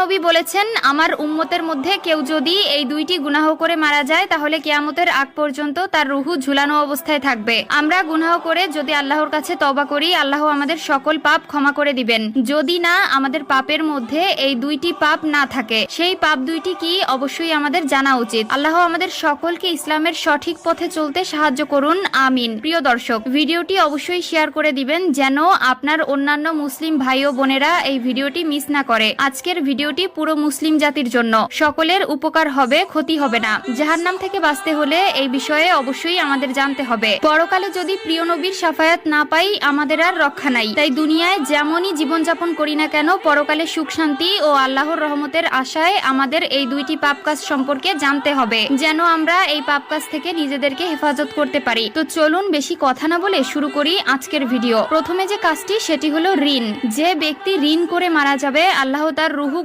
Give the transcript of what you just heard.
নবী বলেছেন, আমার উম্মতের মধ্যে কেউ যদি এই দুইটি গুনাহ করে মারা যায়, তাহলে কেয়ামতের আগ পর্যন্ত তার রুহু ঝুলানো অবস্থায় থাকবে। আমরা গুনাহ করে যদি আল্লাহর কাছে তবা করি, আল্লাহ আমাদের সকল পাপ ক্ষমা করে দিবেন। যদি না, আমাদের পাপের মধ্যে এই দুইটি পাপ না থাকে, সেই পাপ দুইটি কি অবশ্যই আমাদের জানা উচিত। আল্লাহ আমাদের সকলকে ইসলামের সঠিক পথে চলতে সাহায্য করুন। আমিন। প্রিয় দর্শক, ভিডিওটি অবশ্যই শেয়ার করে দিবেন, যেন আপনার অন্যান্য মুসলিম ভাই ও বোনেরা এই ভিডিওটি মিস না করে। আজকের ভিডিওটি পুরো মুসলিম জাতির জন্য। সকলের উপকার হবে, ক্ষতি হবে না। জাহান্নাম থেকে বাঁচতে হলে এই বিষয়ে অবশ্যই আমাদের জানতে হবে। পরকালে যদি প্রিয় নবীর সাফায়াত না পাই, আমাদের আর রক্ষা নাই। তাই দুনিয়ায় যেমনই জীবনযাপন করি না কেন, পরকালে সুখ, শান্তি ও আল্লাহর রহমতের আশায় আমাদের এই দুইটি পাপ কাজ সম্পর্কে জানতে হবে। যেন আমরা এই পাপ কাজ থেকে নিজেদেরকে হেফাজত করতে পারি। তো চলুন বেশি কথা না বলে শুরু করি আজকের ভিডিও। প্রথমে যে কাজটি, সেটি হলো ঋণ। যে ব্যক্তি ঋণ করে মারা যাবে, আল্লাহ তার রুহু